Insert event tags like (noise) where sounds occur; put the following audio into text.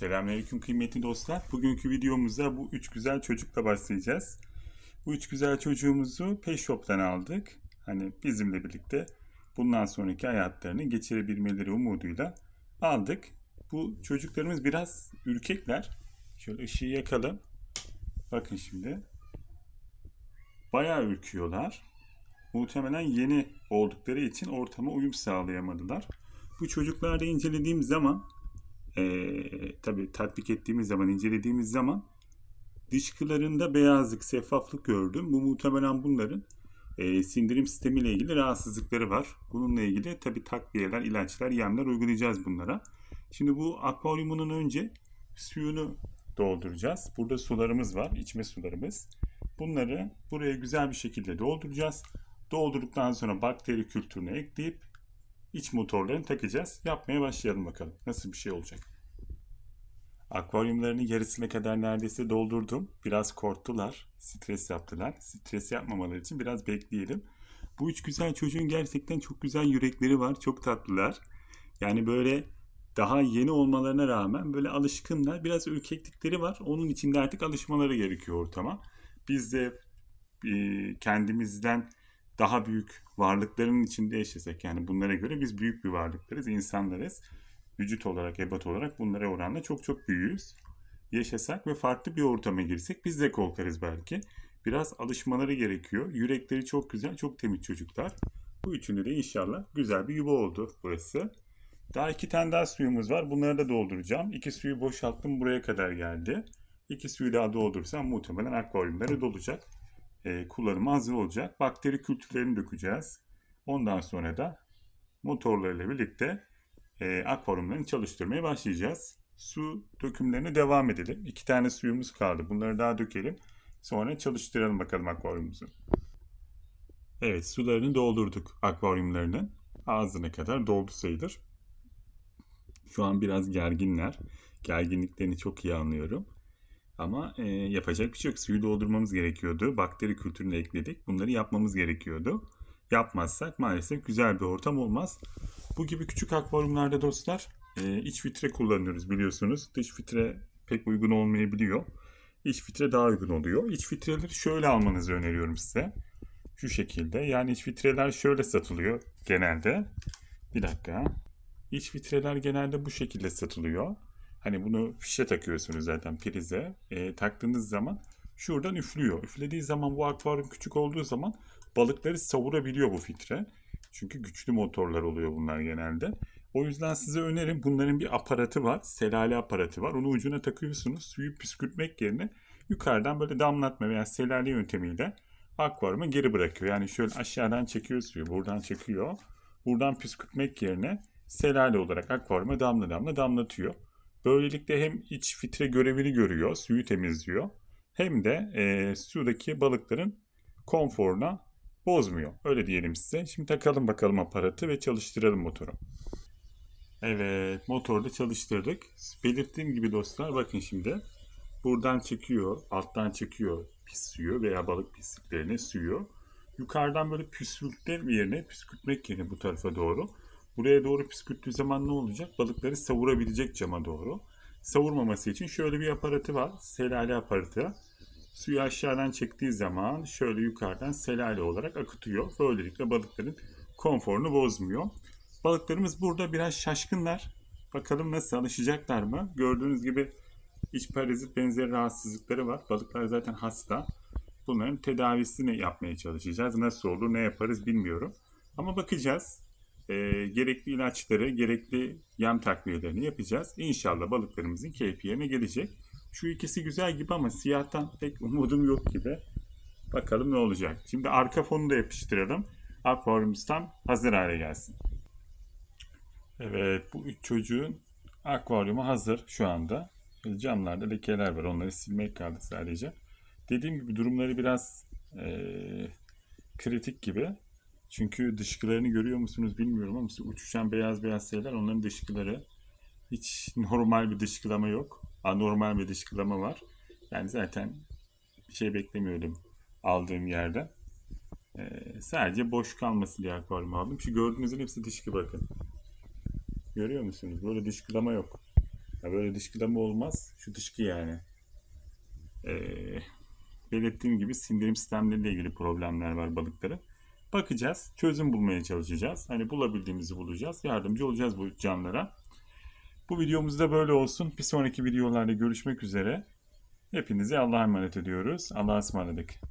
Selamünaleyküm kıymetli dostlar. Bugünkü videomuzda bu üç güzel çocukla başlayacağız. Bu üç güzel çocuğumuzu Pet Shop'tan aldık. Hani bizimle birlikte bundan sonraki hayatlarını geçirebilmeleri umuduyla aldık. Bu çocuklarımız biraz ürkekler. Şöyle ışığı yakalım. Bakın şimdi. Bayağı ürküyorlar. Muhtemelen yeni oldukları için ortama uyum sağlayamadılar. Bu çocuklarda incelediğim zaman ee, tabii tatbik ettiğimiz zaman, incelediğimiz zaman dışkılarında beyazlık, şeffaflık gördüm. Bu muhtemelen bunların e, sindirim sistemiyle ilgili rahatsızlıkları var. Bununla ilgili tabii takviyeler, ilaçlar, yemler uygulayacağız bunlara. Şimdi bu akvaryumunun önce suyunu dolduracağız. Burada sularımız var, içme sularımız. Bunları buraya güzel bir şekilde dolduracağız. Doldurduktan sonra bakteri kültürünü ekleyip iç motorlarını takacağız. Yapmaya başlayalım bakalım. Nasıl bir şey olacak? Akvaryumlarının yarısına kadar neredeyse doldurdum. Biraz korktular. Stres yaptılar. Stres yapmamaları için biraz bekleyelim. Bu üç güzel çocuğun gerçekten çok güzel yürekleri var. Çok tatlılar. Yani böyle daha yeni olmalarına rağmen böyle alışkınlar. Biraz ürkeklikleri var. Onun için de artık alışmaları gerekiyor ortama. Biz de e, kendimizden daha büyük varlıkların içinde yaşasak yani bunlara göre biz büyük bir varlıklarız, insanlarız. Vücut olarak, ebat olarak bunlara oranla çok çok büyüğüz. Yaşasak ve farklı bir ortama girsek biz de korkarız belki. Biraz alışmaları gerekiyor. Yürekleri çok güzel, çok temiz çocuklar. Bu üçünde de inşallah güzel bir yuva oldu burası. Daha iki tane daha suyumuz var. Bunları da dolduracağım. İki suyu boşalttım buraya kadar geldi. İki suyu daha doldursam muhtemelen akvaryumları dolacak e, kullanıma hazır olacak. Bakteri kültürlerini dökeceğiz. Ondan sonra da motorlarıyla birlikte e, akvaryumlarını çalıştırmaya başlayacağız. Su dökümlerine devam edelim. İki tane suyumuz kaldı. Bunları daha dökelim. Sonra çalıştıralım bakalım akvaryumumuzu. Evet sularını doldurduk akvaryumlarının. Ağzına kadar doldu sayılır. Şu an biraz gerginler. Gerginliklerini çok iyi anlıyorum. Ama e, yapacak bir şey yok. Suyu doldurmamız gerekiyordu. Bakteri kültürünü ekledik. Bunları yapmamız gerekiyordu. Yapmazsak maalesef güzel bir ortam olmaz. Bu gibi küçük akvaryumlarda dostlar e, iç filtre kullanıyoruz biliyorsunuz. Dış filtre pek uygun olmayabiliyor. İç filtre daha uygun oluyor. İç filtreleri şöyle almanızı öneriyorum size. Şu şekilde. Yani iç filtreler şöyle satılıyor genelde. Bir dakika. İç filtreler genelde bu şekilde satılıyor. Hani bunu fişe takıyorsunuz zaten prize. E, taktığınız zaman şuradan üflüyor. Üflediği zaman bu akvaryum küçük olduğu zaman balıkları savurabiliyor bu filtre. Çünkü güçlü motorlar oluyor bunlar genelde. O yüzden size önerim bunların bir aparatı var. Selale aparatı var. Onu ucuna takıyorsunuz. Suyu püskürtmek yerine yukarıdan böyle damlatma veya selale yöntemiyle akvaryuma geri bırakıyor. Yani şöyle aşağıdan çekiyor suyu. Buradan çekiyor. Buradan püskürtmek yerine selale olarak akvaryuma damla damla damlatıyor. Böylelikle hem iç filtre görevini görüyor, suyu temizliyor. Hem de e, sudaki balıkların konforuna bozmuyor. Öyle diyelim size. Şimdi takalım bakalım aparatı ve çalıştıralım motoru. Evet, motoru da çalıştırdık. Belirttiğim gibi dostlar bakın şimdi. Buradan çekiyor, alttan çekiyor pis suyu veya balık pisliklerini suyu. Yukarıdan böyle püskürtmek yerine, püskürtmek yerine bu tarafa doğru Buraya doğru püskürttüğü zaman ne olacak? Balıkları savurabilecek cama doğru. Savurmaması için şöyle bir aparatı var. Selale aparatı. Suyu aşağıdan çektiği zaman şöyle yukarıdan selale olarak akıtıyor. Böylelikle balıkların konforunu bozmuyor. Balıklarımız burada biraz şaşkınlar. Bakalım nasıl alışacaklar mı? Gördüğünüz gibi iç parazit benzeri rahatsızlıkları var. Balıklar zaten hasta. Bunların tedavisini yapmaya çalışacağız. Nasıl olur, ne yaparız bilmiyorum. Ama bakacağız e, gerekli ilaçları, gerekli yem takviyelerini yapacağız. İnşallah balıklarımızın keyfi yerine gelecek. Şu ikisi güzel gibi ama siyahtan pek umudum yok gibi. Bakalım ne olacak. Şimdi arka fonu da yapıştıralım. Akvaryumumuz tam hazır hale gelsin. Evet bu üç çocuğun akvaryumu hazır şu anda. Camlarda lekeler var. Onları silmek kaldı sadece. Dediğim gibi durumları biraz e, kritik gibi. Çünkü dışkılarını görüyor musunuz bilmiyorum ama uçuşan beyaz beyaz şeyler onların dışkıları. Hiç (laughs) normal bir dışkılama yok. Anormal bir dışkılama var. Yani zaten bir şey beklemiyordum aldığım yerde. Ee, sadece boş kalması diye akvaryum aldım. Şu gördüğünüzün hepsi dışkı bakın. Görüyor musunuz? Böyle dışkılama yok. Ya böyle dışkılama olmaz. Şu dışkı yani. Ee, belirttiğim gibi sindirim sistemleriyle ilgili problemler var balıkların. Bakacağız. Çözüm bulmaya çalışacağız. Hani bulabildiğimizi bulacağız. Yardımcı olacağız bu canlara. Bu videomuz da böyle olsun. Bir sonraki videolarda görüşmek üzere. Hepinizi Allah'a emanet ediyoruz. Allah'a ısmarladık.